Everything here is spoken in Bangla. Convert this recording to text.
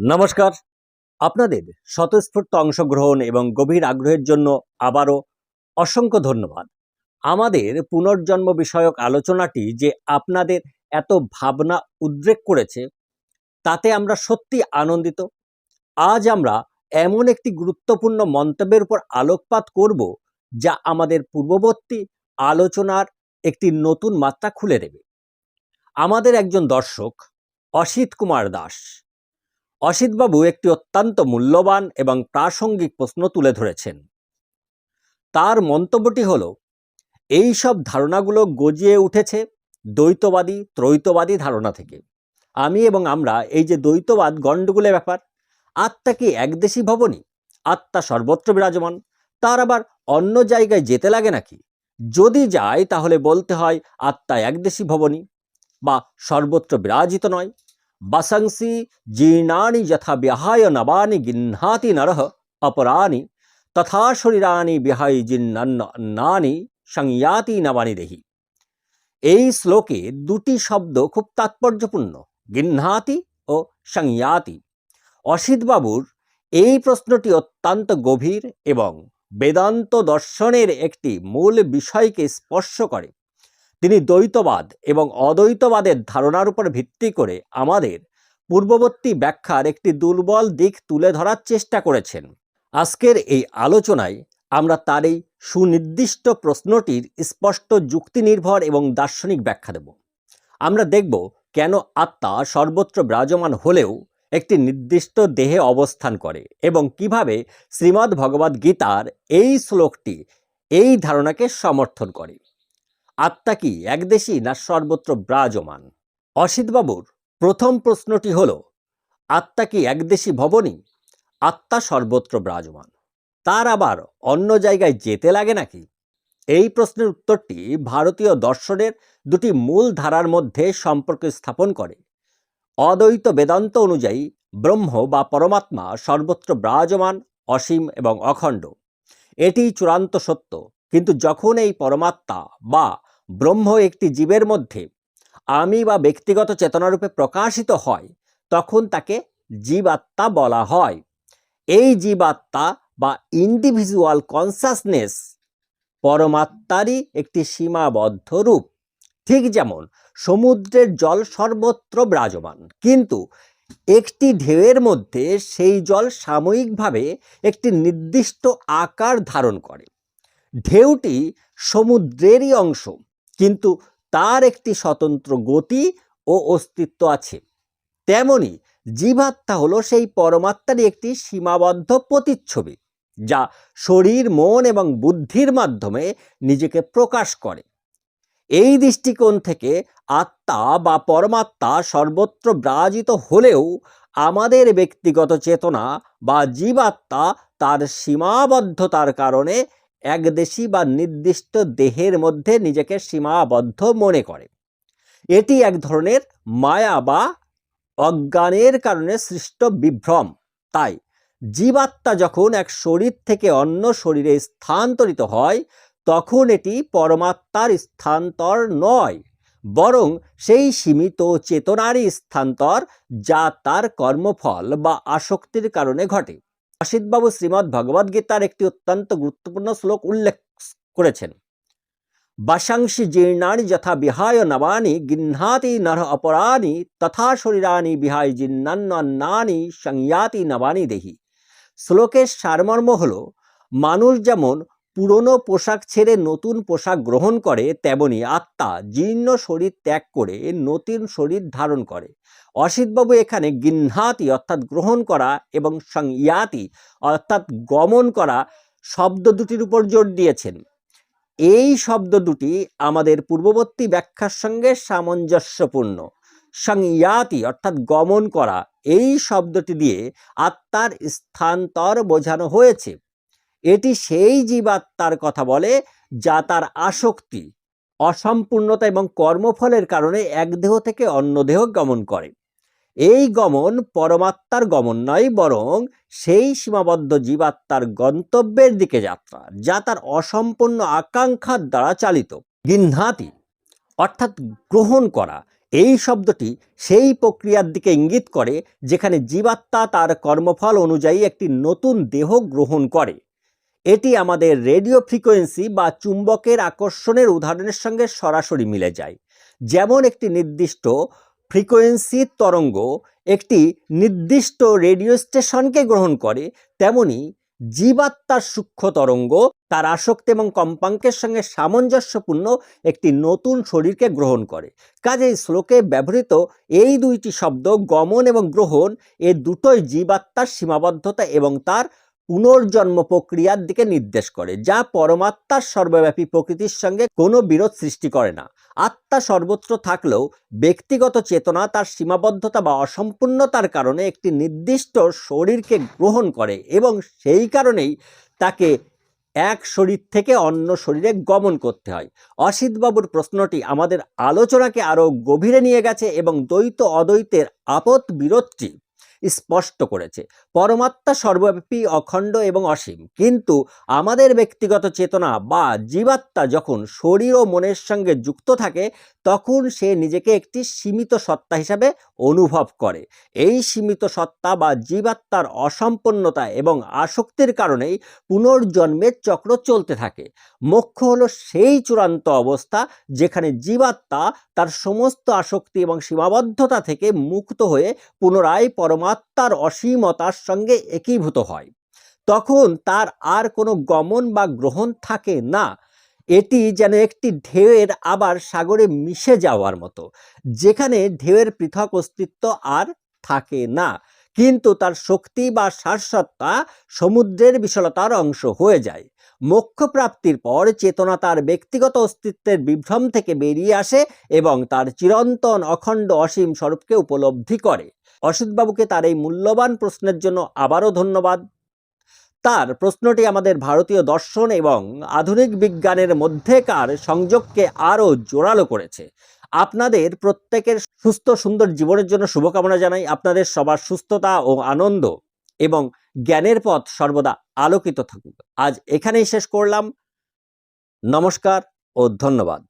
নমস্কার। আপনাদের স্বতঃস্ফূর্ত অংশগ্রহণ এবং গভীর আগ্রহের জন্য আবারও অসংখ্য ধন্যবাদ। আমাদের পুনর্জন্ম বিষয়ক আলোচনাটি যে আপনাদের এত ভাবনা উদ্রেক করেছে, তাতে আমরা সত্যি আনন্দিত। আজ আমরা এমন একটি গুরুত্বপূর্ণ মন্তব্যের উপর আলোকপাত করব, যা আমাদের পূর্ববর্তী আলোচনার একটি নতুন মাত্রা খুলে দেবে। আমাদের একজন দর্শক, অসিত কুমার দাস। অসিতবাবু একটি অত্যন্ত মূল্যবান এবং প্রাসঙ্গিক প্রশ্ন তুলে ধরেছেন। তার মন্তব্যটি হল, এই সব ধারণাগুলো গজিয়ে উঠেছে দ্বৈতবাদী, ত্রৈতবাদী ধারণা থেকে। আমি এবং আমরা এই যে দ্বৈতবাদ গণ্ডগোলের ব্যাপার, আত্মা কি একদেশী ভবনী? আত্মা সর্বত্র বিরাজমান, তার আবার অন্য জায়গায় যেতে লাগে নাকি? যদি যায় তাহলে বলতে হয় আত্মা একদেশী ভবনী, বা সর্বত্র বিরাজিত নয়। বাসাংসি জীর্ণানি যথা বিহায় নবানি গিহ্নাতি নরহ অপরানি তথা শরীরানি বিহাই জিন্নান্নানি সংয়াতি নবানি দেহি এই শ্লোকে দুটি শব্দ খুব তাৎপর্যপূর্ণ গিহ্নাতি ও সংয়াতি অসিতবাবুর এই প্রশ্নটি অত্যন্ত গভীর এবং বেদান্ত দর্শনের একটি মূল বিষয়কে স্পর্শ করে। তিনি দ্বৈতবাদ এবং অদ্বৈতবাদের ধারণার উপর ভিত্তি করে আমাদের পূর্ববর্তী ব্যাখ্যার একটি দুর্বল দিক তুলে ধরার চেষ্টা করেছেন। আজকের এই আলোচনায় আমরা তার এই সুনির্দিষ্ট প্রশ্নটির স্পষ্ট যুক্তি নির্ভর এবং দার্শনিক ব্যাখ্যা দেব। আমরা দেখব কেন আত্মা সর্বত্র বিরাজমান হলেও একটি নির্দিষ্ট দেহে অবস্থান করে এবং কীভাবে শ্রীমদ্ ভগবদ্ গীতার এই শ্লোকটি এই ধারণাকে সমর্থন করে। আত্মা কি একদেশী না সর্বত্র বিরাজমান? অসিতবাবুর প্রথম প্রশ্নটি হল, আত্মা কি একদেশী ভবনী? আত্মা সর্বত্র বিরাজমান। তার আবার অন্য জায়গায় যেতে লাগে নাকি? এই প্রশ্নের উত্তরটি ভারতীয় দর্শনের দুটি মূল ধারার মধ্যে সম্পর্ক স্থাপন করে। অদ্বৈত বেদান্ত অনুযায়ী ব্রহ্ম বা পরমাত্মা সর্বত্র বিরাজমান, অসীম এবং অখণ্ড। এটি চূড়ান্ত সত্য। কিন্তু যখন এই পরমাত্মা বা ব্রহ্ম একটি জীবের মধ্যে। আমি বা ব্যক্তিগত চেতনারূপে প্রকাশিত হয়, তখন তাকে জীবাত্মা বলা হয়। এই জীবাত্মা বা ইন্ডিভিজুয়াল কনসাসনেস পরমাত্মারই একটি সীমাবদ্ধ রূপ। ঠিক যেমন, সমুদ্রের জল সর্বত্র বিরাজমান, কিন্তু একটি ঢেউয়ের মধ্যে সেই জল সাময়িকভাবে একটি নির্দিষ্ট আকার ধারণ করে। ঢেউটি সমুদ্রেরই অংশ কিন্তু তার একটি স্বতন্ত্র গতি ও অস্তিত্ব আছে। তেমনি জীবাত্মা হলো সেই পরমাত্মারই একটি সীমাবদ্ধ প্রতিচ্ছবি, যা শরীর, মন এবং বুদ্ধির মাধ্যমে নিজেকে প্রকাশ করে। এই দৃষ্টিকোণ থেকে আত্মা বা পরমাত্মা সর্বত্র বিরাজিত হলেও আমাদের ব্যক্তিগত চেতনা বা জীবাত্মা তার সীমাবদ্ধতার কারণে একদেশী বা নির্দিষ্ট দেহের মধ্যে নিজেকে সীমাবদ্ধ মনে করে। এটি এক ধরনের মায়া বা অজ্ঞানের কারণে সৃষ্ট বিভ্রম। তাই জীবাত্মা যখন এক শরীর থেকে অন্য শরীরে স্থানান্তরিত হয়, তখন এটি পরমাত্মার স্থানান্তর নয়, বরং সেই সীমিত চেতনারই স্থানান্তর যা তার কর্মফল বা আসক্তির কারণে ঘটে। অসিতবাবু শ্রীমদ্ ভগবদ্গীতার একটি অত্যন্ত গুরুত্বপূর্ণ শ্লোক উল্লেখ করেছেন। বাসাংশী জীর্ণানি যথা বিহায় নবানি গিহ্নাতি নর অপরাণী, তথা শরীরানি বিহায় জিন্নান্নানি সংয়াতি নবানি দেহি। শ্লোকের সারমর্ম হল, মানুষ যেমন পুরনো পোশাক ছেড়ে নতুন পোশাক গ্রহণ করে, তেমনি আত্মা জীর্ণ শরীর ত্যাগ করে নতুন শরীর ধারণ করে। অসিতবাবু এখানে গিহ্নাতি অর্থাৎ গ্রহণ করা এবং সংয়াতি অর্থাৎ গমন করা শব্দ দুটির উপর জোর দিয়েছেন। এই শব্দ দুটি আমাদের পূর্ববর্তী ব্যাখ্যার সঙ্গে সামঞ্জস্যপূর্ণ। সংয়াতি অর্থাৎ গমন করা, এই শব্দটি দিয়ে আত্মার স্থানান্তর বোঝানো হয়েছে। এটি সেই জীবাত্মার কথা বলে যা তার আসক্তি, অসম্পূর্ণতা এবং কর্মফলের কারণে এক দেহ থেকে অন্য দেহ গমন করে। এই গমন পরমাত্মার গমন নয়, বরং সেই সীমাবদ্ধ জীবাত্মার গন্তব্যের দিকে যাত্রা, যা তার অসম্পূর্ণ আকাঙ্ক্ষার দ্বারা চালিত। গিহ্নাতি অর্থাৎ গ্রহণ করা, এই শব্দটি সেই প্রক্রিয়ার দিকে ইঙ্গিত করে, যেখানে জীবাত্মা তার কর্মফল অনুযায়ী একটি নতুন দেহ গ্রহণ করে। এটি আমাদের রেডিও ফ্রিকোয়েন্সি বা চুম্বকের আকর্ষণের উদাহরণের সঙ্গে সরাসরি মিলে যায়। যেমন একটি নির্দিষ্ট ফ্রিকোয়েন্সির তরঙ্গ একটি নির্দিষ্ট রেডিও স্টেশনকে গ্রহণ করে, তেমনি জীবাত্মার সূক্ষ্ম তরঙ্গ তার আসক্তি এবং কম্পাঙ্কের সঙ্গে সামঞ্জস্যপূর্ণ একটি নতুন শরীরকে গ্রহণ করে। কাজেই শ্লোকে ব্যবহৃত এই দুইটি শব্দ গমন এবং গ্রহণ এ দুটোই জীবাত্মার সীমাবদ্ধতা এবং তার পুনর্জন্ম প্রক্রিয়ার দিকে নির্দেশ করে, যা পরমাত্মার সর্বব্যাপী প্রকৃতির সঙ্গে কোনো বিরোধ সৃষ্টি করে না। আত্মা সর্বত্র থাকলেও ব্যক্তিগত চেতনা তার সীমাবদ্ধতা বা অসম্পূর্ণতার কারণে একটি নির্দিষ্ট শরীরকে গ্রহণ করে এবং সেই কারণেই তাকে এক শরীর থেকে অন্য শরীরে গমন করতে হয়। অসিতবাবুর প্রশ্নটি আমাদের আলোচনাকে আরও গভীরে নিয়ে গেছে এবং দ্বৈত অদ্বৈতের আপদ বিরোধটি স্পষ্ট করেছে। পরমাত্মা সর্বব্যাপী, অখণ্ড এবং অসীম। কিন্তু আমাদের ব্যক্তিগত চেতনা বা জীবাত্মা যখন শরীর ও মনের সঙ্গে যুক্ত থাকে, তখন সে নিজেকে একটি সীমিত সত্তা হিসাবে অনুভব করে। এই সীমিত সত্তা বা জীবাত্মার অসম্পন্নতা এবং আসক্তির কারণেই পুনর্জন্মের চক্র চলতে থাকে। মোক্ষ হলো সেই চূড়ান্ত অবস্থা যেখানে জীবাত্মা তার সমস্ত আসক্তি এবং সীমাবদ্ধতা থেকে মুক্ত হয়ে পুনরায় পরমাত্মার অসীমতার সঙ্গে একীভূত হয়। তখন তার আর কোনো গমন বা গ্রহণ থাকে না। এটি যেন একটি ঢেউয়ের আবার সাগরে মিশে যাওয়ার মতো, যেখানে ঢেউয়ের পৃথক অস্তিত্ব আর থাকে না। কিন্তু তার শক্তি বা সারসত্তা সমুদ্রের বিশালতার অংশ হয়ে যায়। মোক্ষ প্রাপ্তির পর চেতনা তার ব্যক্তিগত অস্তিত্বের বিভ্রম থেকে বেরিয়ে আসে এবং তার চিরন্তন অখণ্ড অসীম স্বরূপকে উপলব্ধি করে। অসিতবাবুকে তার এই মূল্যবান প্রশ্নের জন্য আবারও ধন্যবাদ। তার প্রশ্নটি আমাদের ভারতীয় দর্শন এবং আধুনিক বিজ্ঞানের মধ্যেকার সংযোগকে আরও জোরালো করেছে। আপনাদের প্রত্যেকের সুস্থ, সুন্দর জীবনের জন্য শুভকামনা জানাই। আপনাদের সবার সুস্থতা ও আনন্দ এবং জ্ঞানের পথ সর্বদা আলোকিত থাকুক। আজ এখানেই শেষ করলাম। নমস্কার ও ধন্যবাদ।